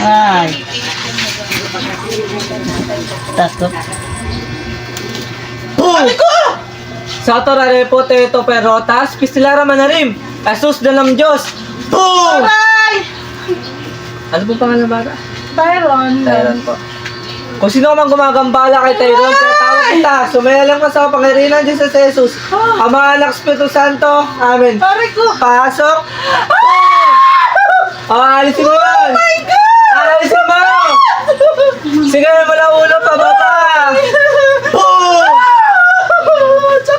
Ay. Takot. Sa torare potato perotas, pistilara manarim, asus dalam Diyos. Boom! Ay! Ano po pangalan ng bata? Byron. Tyron po. Kung sino man gumagambala kay Tyron, tinatawag kita. Sumaya lang ka sa pangirinan Diyos sa Jesus. Ama, anak, Espiritu Santo. Amen. Pare ko. Pasok. Oh, alisin mo yun. Oh my God! Alisin mo! Sige, mula ulo pa, baba. Boom!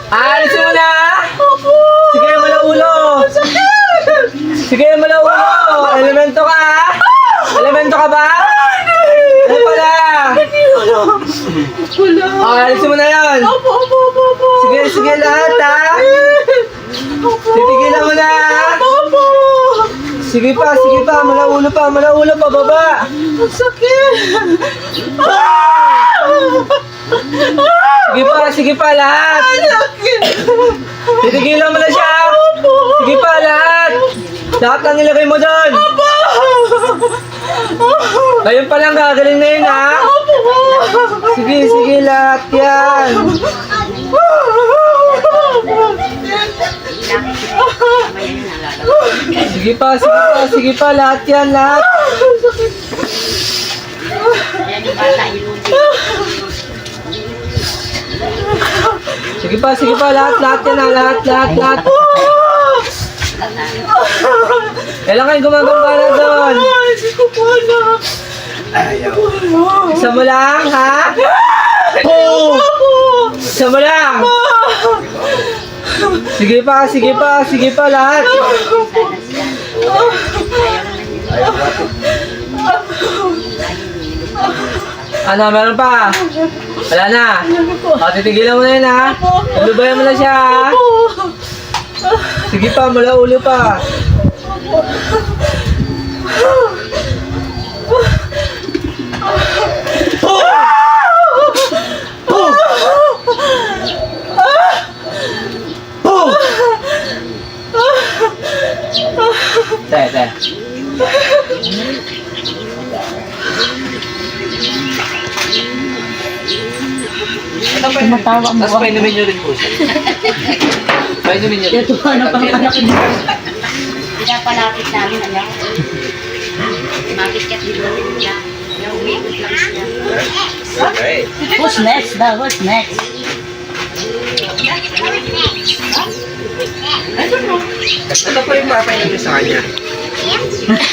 Alisin mo na. Sige, mula ulo. Sige, mula ulo. Elemento ka. Elemento ka ba? Ano pala? Wala. Oh, alisin mo na yun. Opo, opo, opo, opo. Sige, sige lahat ha. Opo. Titigilan mo na. Opo. Sige pa, sige pa. Mula ulo pa, mula ulo pa, baba. Ang sakit. Sige pa, sige pa lahat. Sakit. Titigilan mo na siya. Sige pa lahat. Lahat ang nilagay mo doon. Ngayon pa lang gagaling na yun ha. Sige, sige lahat yan. Sige pa, sige pa, sige pa. Lahat yan, lahat. Sige pa, sige pa. Lahat, lahat yan ha. Lahat, lahat, lahat. Kailan kayo gumagambala doon? Hindi ko po alam. Isa mo lang, ha? Boom! Isa mo lang. Sige pa, sige pa, sige pa lahat. Ano, meron pa? Wala na. O, titigilan mo na yun, ha? Lubayan mo na siya, ha? Sige pa, mula ulo pa. Boom! Te, te. Tumatawa mo. Tapos painumin nyo rin po siya. Painumin nyo rin. Ito ano pang anak niya. Pinapalapit namin, alam. Makikat dito niya. Yung umikot lang siya. Who's next daw? Who's next? Ito po yung papainumin sa kanya.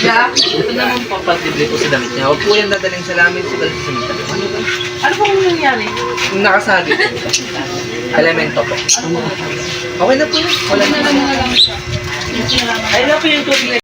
Yeah, ito naman po patlibre po sa damit niya. Huwag po yan dadaling sa lamin sa dalit sa mita. Ano ba? Ano pong nangyari? Yung nakasagi po. Elemento po. Okay na po yun. Wala na lang. Yung tubig na